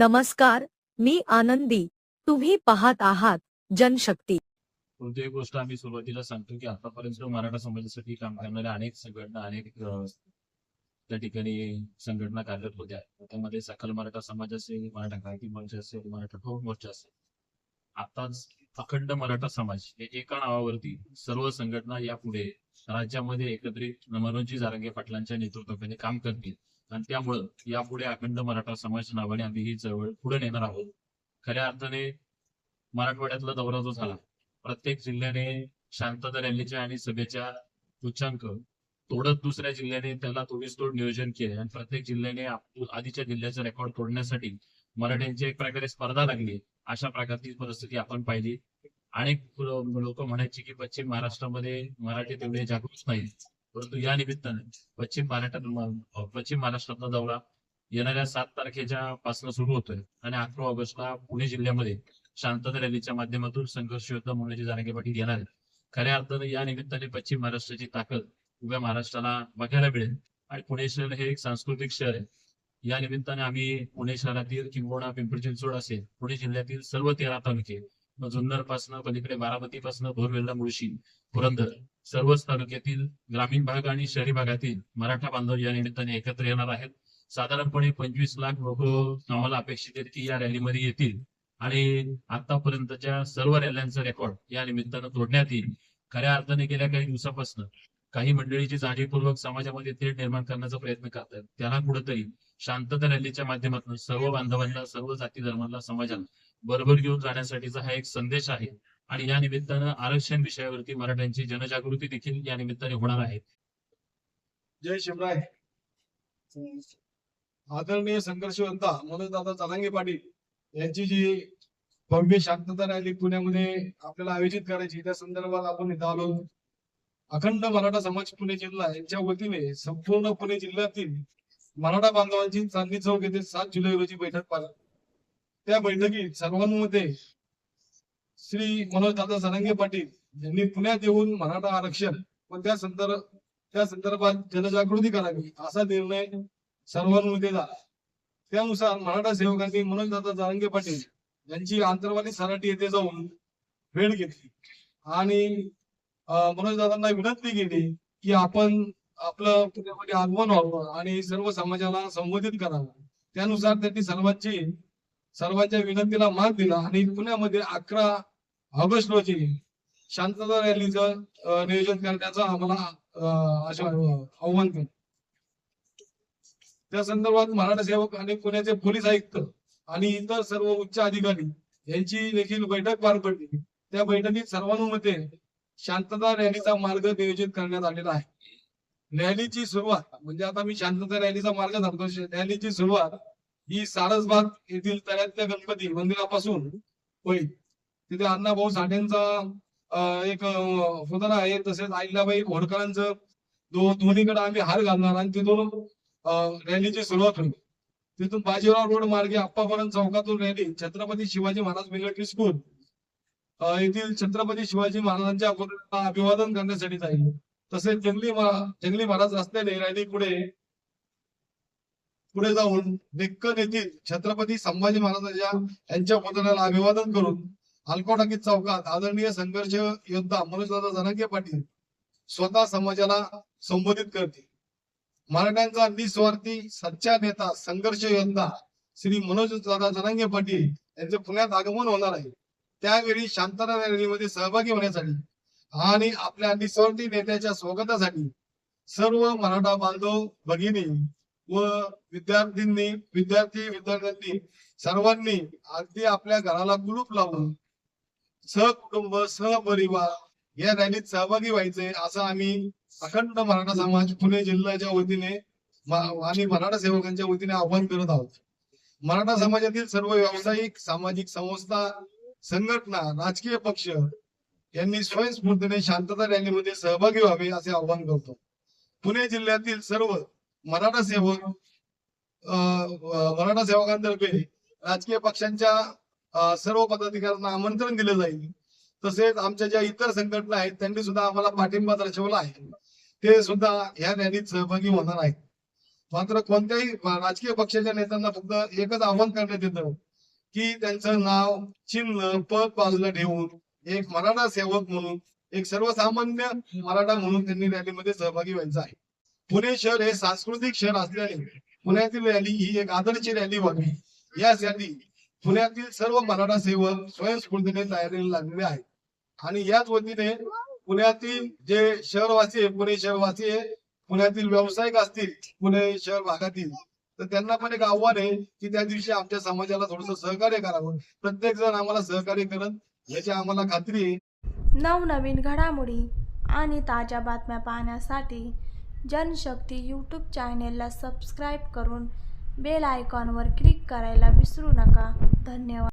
नमस्कार मी आनंदी. तुम्ही पाहत आहात जनशक्ती. कोणतीही गोष्ट आम्ही सुरुवातीला सांगतो की आतापर्यंत मराठा समाजासाठी काम करणाऱ्या अनेक संघटना अनेक त्या ठिकाणी संघटना कार्यरत होत्या. त्यामध्ये सकल मराठा समाज असेल मराठा क्रांती मंच असेल मराठा ठोक मोर्चा असेल. आताच अखंड मराठा समाज हे एका नावावरती सर्व संघटना यापुढे राज्यामध्ये एकत्रित मनोजी जारंगे पाटलांच्या नेतृत्वाखाली काम करतील. आणि त्यामुळं यापुढे अखंड मराठा समाज नावाने आम्ही ही चळवळ पुढे नेणार आहोत. खऱ्या अर्थाने मराठवाड्यातला दौरा जो झाला प्रत्येक जिल्ह्याने शांतता रॅलीच्या आणि सभेच्या उच्चांक तोडत दुसऱ्या जिल्ह्याने त्याला तोडीसतोड नियोजन केले आणि प्रत्येक जिल्ह्याने आधीच्या जिल्ह्याचा रेकॉर्ड तोडण्यासाठी मराठ्यांची एक प्रकारे स्पर्धा लागली. अशा प्रकारची परिस्थिती आपण पाहिली. अनेक लोक म्हणायचे की पश्चिम महाराष्ट्रामध्ये मराठी तेवढे जागृत नाही परंतु या निमित्ताने पश्चिम महाराष्ट्रात पश्चिम महाराष्ट्रातला दौरा येणाऱ्या सात तारखेच्या पासून सुरू होतोय. आणि अकरा ऑगस्टला पुणे जिल्ह्यामध्ये शांतता रॅलीच्या माध्यमातून संघर्ष योद्धा म्हणण्याची जारंगे पाटील येणार आहेत. खऱ्या अर्थाने या निमित्ताने पश्चिम महाराष्ट्राची ताकद उभ्या महाराष्ट्राला बघायला मिळेल. आणि पुणे शहर हे एक सांस्कृतिक शहर आहे. या निमित्ताने आम्ही पुणे शहरातील किंबोणा पिंपरी चिंचवड असेल पुणे जिल्ह्यातील सर्व तेरा तालुके जुन्नर पासनं पलीकडे बारामती पासनं भोरवेल्ला मुळशी पुरंदर सर्वच तालुक्यातील ग्रामीण भाग आणि शहरी भागातील मराठा बांधव या निमित्ताने एकत्र येणार आहेत. साधारणपणे पंचवीस लाख लोक आम्हाला अपेक्षित आहेत की या रॅलीमध्ये येतील. आणि आतापर्यंतच्या सर्व रॅल्यांचा रेकॉर्ड या निमित्तानं तोडण्यात येईल. खऱ्या अर्थाने गेल्या काही दिवसापासून काही मंडळीची जाणीवपूर्वक समाजामध्ये थेट निर्माण करण्याचा प्रयत्न करतात. त्याला कुठेतरी शांतता रॅलीच्या माध्यमातून सर्व बांधवांना सर्व जाती धर्मांना समाजाला बरोबर घेऊन जाण्यासाठीचा हा एक संदेश आहे. आणि या निमित्तानं आरक्षण विषयावरती मराठ्यांची जनजागृती देखील या निमित्ताने होणार आहे. जय शिवराय. आदरणीय संघर्ष योद्धा दादा चलांगे पाटील यांची जी भव्य शांतता रॅली पुण्यामध्ये आपल्याला आयोजित करायची त्या संदर्भात आपण इथं आलो. अखंड मराठा समाज पुणे जिल्हा यांच्या वतीने संपूर्ण पुणे जिल्ह्यातील मराठा बांधवांची चांदणी चौक येथे सात जुलै रोजी बैठक पार त्या बैठकीत सर्वांमध्ये श्री मनोज दादा सरांगे पाटील यांनी पुण्यात येऊन मराठा आरक्षण व त्या संदर्भ त्या संदर्भात जनजागृती करावी असा निर्णय सर्वांमध्ये झाला त्यानुसार मराठा सेवकांनी मनोज दादा जारंगे पाटील यांची आंतरवाली सराटी येथे जाऊन भेट घेतली. आणि मनोज दादांना विनंती केली की आपण आपलं पुण्यामध्ये आगमन व्हावं आणि सर्व समाजाला संबोधित करावं. त्यानुसार त्यांनी सर्वांची सर्वांच्या विनंतीला मान दिला आणि पुण्यामध्ये अकरा ऑगस्ट रोजी शांतता रॅलीचं नियोजन करण्याचं आम्हाला अशा आव्हान केलं. त्या संदर्भात मराठा सेवक आणि पुण्याचे पोलीस आयुक्त आणि इतर सर्व उच्च अधिकारी यांची देखील बैठक पार पडली. त्या बैठकीत सर्वांमध्ये शांतता रॅलीचा मार्ग नियोजित करण्यात आलेला आहे. रॅलीची सुरुवात म्हणजे आता मी शांतता रॅलीचा मार्ग धरतो रॅलीची सुरुवात ही सारसबाग येथील तळ्यातल्या गणपती मंदिरापासून होईल. तिथे अण्णाभाऊ साठेंचा एक पुतळा आहे तसेच अहिल्याबाई होडकरांचं दो दोन्हीकडे आम्ही हार घालणार आणि तिथून रॅलीची सुरुवात होईल. तिथून बाजीराव रोड मार्गे आप्पापर्यंत चौकातून rally Chhatrapati Shivaji Maharaj military school येथील छत्रपती शिवाजी महाराजांच्या पुतळ्याला अभिवादन करण्यासाठी जाईल. तसेच जंगली जंगली महाराज रस्त्याने रायनी पुढे पुढे जाऊन डेक्कन येथील छत्रपती संभाजी महाराजांच्या यांच्या पुतळ्याला अभिवादन करून अल्कोटाकी चौकात आदरणीय संघर्ष योद्धा मनोजदादा जनांगे पाटील स्वतः समाजाला संबोधित करतील. मराठ्यांचा निस्वार्थी सच्चा नेता संघर्ष योद्धा श्री मनोज दादा जनांगे पाटील यांचे पुण्यात आगमन होणार आहे. त्यावेळी शांतता रॅलीमध्ये सहभागी होण्यासाठी आणि आपल्या निस्वार्थी नेत्याच्या स्वागतासाठी सर्व मराठा बांधव भगिनी व विद्यार्थ्यांनी विद्यार्थी विद्यार्थ्यांनी सर्वांनी अगदी आपल्या घराला कुलूप लावून सहकुटुंब सहपरिवार या रॅलीत सहभागी व्हायचे असं आम्ही अखंड मराठा समाज पुणे जिल्ह्याच्या वतीने आणि मराठा सेवकांच्या वतीने आवाहन करत आहोत. मराठा समाजातील सर्व व्यावसायिक सामाजिक संस्था संघटना राजकीय पक्ष यांनी स्वयंस्फूर्तीने शांतता रॅलीमध्ये सहभागी व्हावे असे आवाहन करतो. पुणे जिल्ह्यातील सर्व मराठा सेवक मराठा सेवकांतर्फे राजकीय पक्षांच्या सर्व पदाधिकाऱ्यांना आमंत्रण दिले जाईल. तसेच आमच्या ज्या इतर संघटना आहेत त्यांनी सुद्धा आम्हाला पाठिंबा दर्शवला आहे. ते सुद्धा या रॅलीत सहभागी होणार आहेत. मात्र कोणत्याही राजकीय पक्षाच्या नेत्यांना फक्त एकच आव्हान करण्यात येतं. की त्यांचं नाव चिन्ह पद बाजूला ठेवून एक मराठा सेवक म्हणून एक सर्वसामान्य मराठा म्हणून त्यांनी रॅलीमध्ये सहभागी व्हायचं आहे. पुणे शहर हे सांस्कृतिक शहर असल्याने पुण्यातील रॅली ही एक आदर्श रॅली व्हावी यासाठी पुण्यातील सर्व मराठा सेवक स्वयंस्फूर्तीने तयारीला लागलेले आहेत. आणि याच वतीने पुण्यातील जे शहरवासी आहे पुणे शहरवासी आहे पुण्यातील व्यावसायिक असतील पुणे शहर भागातील तर त्यांना पण एक आव्हान आहे की त्या दिवशी आमच्या समाजाला थोडस सहकार्य करावं. प्रत्येक जण आम्हाला सहकार्य करत याची आम्हाला खात्री आहे. नवनवीन घडामोडी आणि ताज्या बातम्या पाहण्यासाठी जनशक्ती यूट्यूब चॅनेलला सबस्क्राईब करून बेल आयकॉनवर क्लिक करायला विसरू नका. धन्यवाद.